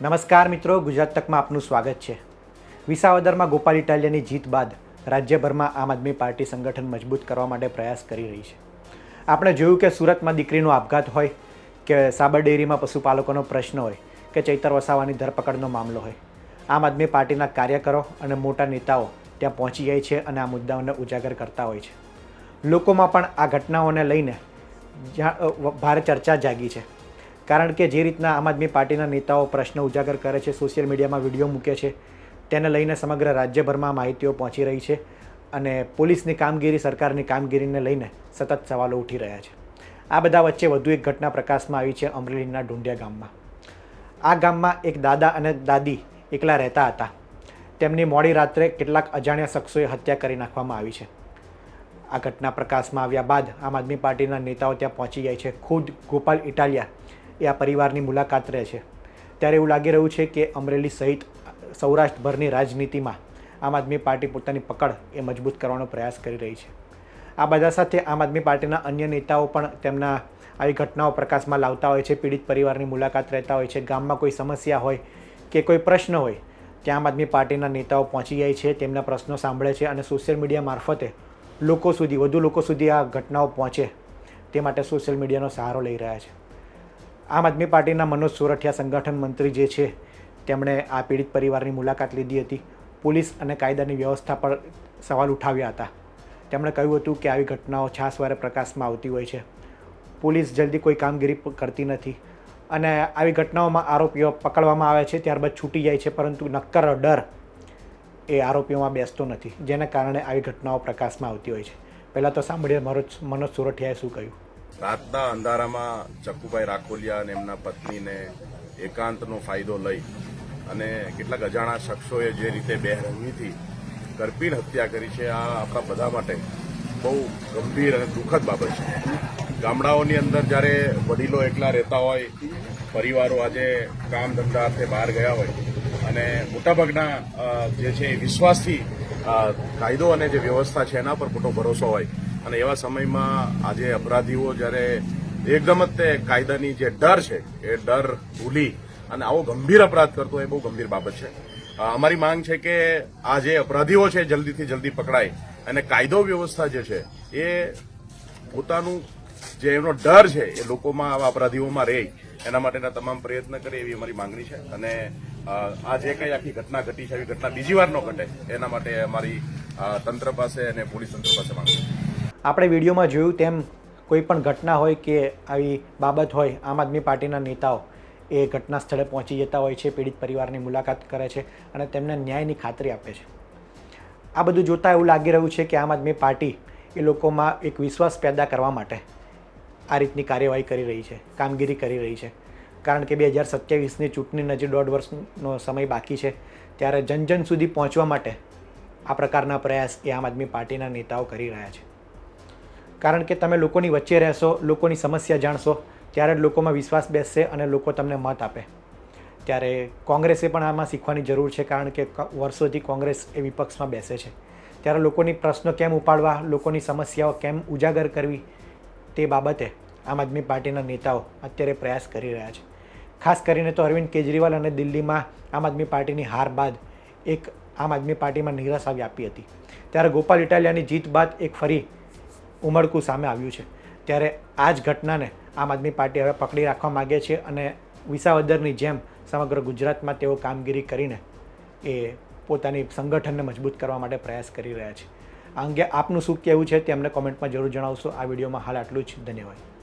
નમસ્કાર મિત્રો, ગુજરાત તકમાં આપનું સ્વાગત છે. વિસાવદરમાં ગોપાલ ઇટાલિયાની જીત બાદ રાજ્યભરમાં આમ આદમી પાર્ટી સંગઠન મજબૂત કરવા માટે પ્રયાસ કરી રહી છે. આપણે જોયું કે સુરતમાં દીકરીનો આપઘાત હોય, કે સાબર ડેરીમાં પશુપાલકોનો પ્રશ્ન હોય, કે ચૈતર વસાવાની ધરપકડનો મામલો હોય. આમ આદમી પાર્ટીના કાર્યકરો અને મોટા નેતાઓ ત્યાં પહોંચી જાય છે અને આ મુદ્દાઓને ઉજાગર કરતા હોય છે. લોકોમાં પણ આ ઘટનાઓને લઈને ભારે ચર્ચા જાગી છે. કારણ કે જે રીતના આમ આદમી પાર્ટીના નેતાઓ પ્રશ્ન ઉજાગર કરે છે, સોશિયલ મીડિયામાં વીડિયો મૂકે છે, તેને લઈને સમગ્ર રાજ્યભરમાં માહિતીઓ પહોંચી રહી છે અને પોલીસની કામગીરી, સરકારની કામગીરીને લઈને સતત સવાલો ઉઠી રહ્યા છે. આ બધા વચ્ચે વધુ એક ઘટના પ્રકાશમાં આવી છે અમરેલીના ઢુંડિયા ગામમાં. આ ગામમાં એક દાદા અને દાદી એકલા રહેતા હતા. તેમની મોડી રાત્રે કેટલાક અજાણ્યા શખ્સોએ હત્યા કરી નાખવામાં આવી છે. આ ઘટના પ્રકાશમાં આવ્યા બાદ આમ આદમી પાર્ટીના નેતાઓ ત્યાં પહોંચી જાય છે. ખુદ ગોપાલ ઇટાલિયા એ આ પરિવારની મુલાકાત રહે છે. ત્યારે એવું લાગી રહ્યું છે કે અમરેલી સહિત સૌરાષ્ટ્રભરની રાજનીતિમાં આમ આદમી પાર્ટી પોતાની પકડ એ મજબૂત કરવાનો પ્રયાસ કરી રહી છે. આ બધા સાથે આમ આદમી પાર્ટીના અન્ય નેતાઓ પણ તેમના આવી ઘટનાઓ પ્રકાશમાં લાવતા હોય છે, પીડિત પરિવારની મુલાકાત રહેતા હોય છે, ગામમાં કોઈ સમસ્યા હોય કે કોઈ પ્રશ્ન હોય, ત્યાં આમ આદમી પાર્ટીના નેતાઓ પહોંચી જાય છે, તેમના પ્રશ્નો સાંભળે છે અને સોશિયલ મીડિયા મારફતે લોકો સુધી, વધુ લોકો સુધી આ ઘટનાઓ પહોંચે તે માટે સોશિયલ મીડિયાનો સહારો લઈ રહ્યા છે. આમ આદમી પાર્ટીના મનોજ સોરઠિયા સંગઠન મંત્રી જે છે, તેમણે આ પીડિત પરિવારની મુલાકાત લીધી હતી. પોલીસ અને કાયદાની વ્યવસ્થા પર સવાલ ઉઠાવ્યા હતા. તેમણે કહ્યું હતું કે આવી ઘટનાઓ છાસવારે પ્રકાશમાં આવતી હોય છે. પોલીસ જલ્દી કોઈ કામગીરી કરતી નથી અને આવી ઘટનાઓમાં આરોપીઓ પકડવામાં આવે છે, ત્યારબાદ છૂટી જાય છે, પરંતુ નક્કર ડર એ આરોપીઓમાં બેસતો નથી, જેના કારણે આવી ઘટનાઓ પ્રકાશમાં આવતી હોય છે. પહેલાં તો સાંભળીએ મનોજ મનોજ સુરઠિયાએ શું કહ્યું. રાતના અંધારામાં ચક્કુભાઈ રાખોલિયા અને એમના પત્નીને એકાંતનો ફાયદો લઈ અને કેટલાક અજાણા શખ્સોએ જે રીતે બેરહમીથી કરપીણ હત્યા કરી છે, આ આપણા બધા માટે બહુ ગંભીર અને દુઃખદ બાબત છે. ગામડાઓની અંદર જ્યારે વડીલો એકલા રહેતા હોય, પરિવારો આજે કામ ધંધા અર્થે બહાર ગયા હોય અને મોટાભાગના જે છે વિશ્વાસથી કાયદો અને જે વ્યવસ્થા છે એના પર મોટો ભરોસો હોય અને એવા સમયમાં આજે અપરાધીઓ જ્યારે એકદમ જ તે કાયદાની જે ડર છે, એ ડર ભૂલી અને આવો ગંભીર અપરાધ કરતો એ બહુ ગંભીર બાબત છે. અમારી માંગ છે કે આ જે અપરાધીઓ છે, જલ્દીથી જલ્દી પકડાય અને કાયદો વ્યવસ્થા જે છે, એ પોતાનું જે એમનો ડર છે, એ લોકોમાં, આવા અપરાધીઓમાં રહે. એના માટેના તમામ પ્રયત્ન કરે એવી અમારી માંગણી છે અને આ જે કંઈ આખી ઘટના ઘટી છે એવી ઘટના બીજી વાર ન ઘટે, એના માટે અમારી તંત્ર પાસે અને પોલીસ તંત્ર પાસે માંગણી છે. આપણે વિડીયોમાં જોયું તેમ કોઈ પણ ઘટના હોય કે આવી બાબત હોય, આમ આદમી પાર્ટીના નેતાઓ એ ઘટના સ્થળે પહોંચી જતા હોય છે, પીડિત પરિવારની મુલાકાત કરે છે અને તેમને ન્યાયની ખાતરી આપે છે. આ બધું જોતાં એવું લાગી રહ્યું છે કે આમ આદમી પાર્ટી એ લોકોમાં એક વિશ્વાસ પેદા કરવા માટે આ રીતની કાર્યવાહી કરી રહી છે, કામગીરી કરી રહી છે. કારણ કે બે હજાર સત્યાવીસની ચૂંટણી નજીક દોઢ વર્ષનો સમય બાકી છે, ત્યારે જન જન સુધી પહોંચવા માટે આ પ્રકારના પ્રયાસ એ આમ આદમી પાર્ટીના નેતાઓ કરી રહ્યા છે. કારણ કે તમે લોકોની વચ્ચે રહેશો, લોકોની સમસ્યા જાણશો, ત્યારે જ લોકોમાં વિશ્વાસ બેસશે અને લોકો તમને મત આપે. ત્યારે કોંગ્રેસે પણ આમાં શીખવાની જરૂર છે કારણ કે વર્ષોથી કોંગ્રેસ એ વિપક્ષમાં બેસે છે. ત્યારે લોકોની પ્રશ્નો કેમ ઉપાડવા, લોકોની સમસ્યાઓ કેમ ઉજાગર કરવી, તે બાબતે આમ આદમી પાર્ટીના નેતાઓ અત્યારે પ્રયાસ કરી રહ્યા છે. ખાસ કરીને તો અરવિંદ કેજરીવાલ અને દિલ્હીમાં આમ આદમી પાર્ટીની હાર બાદ એક આમ આદમી પાર્ટીમાં નિરાશા વ્યાપી હતી. ત્યારે ગોપાલ ઇટાલિયાની જીત બાદ એક ફરી ઉમળકું સામે આવ્યું છે. ત્યારે આ જ ઘટનાને આમ આદમી પાર્ટી હવે પકડી રાખવા માગે છે અને વિસાવદરની જેમ સમગ્ર ગુજરાતમાં તેઓ કામગીરી કરીને એ પોતાની સંગઠનને મજબૂત કરવા માટે પ્રયાસ કરી રહ્યા છે. આ અંગે આપનું શું કહેવું છે તે અમને કોમેન્ટમાં જરૂર જણાવશો. આ વિડીયોમાં હાલ આટલું જ. ધન્યવાદ.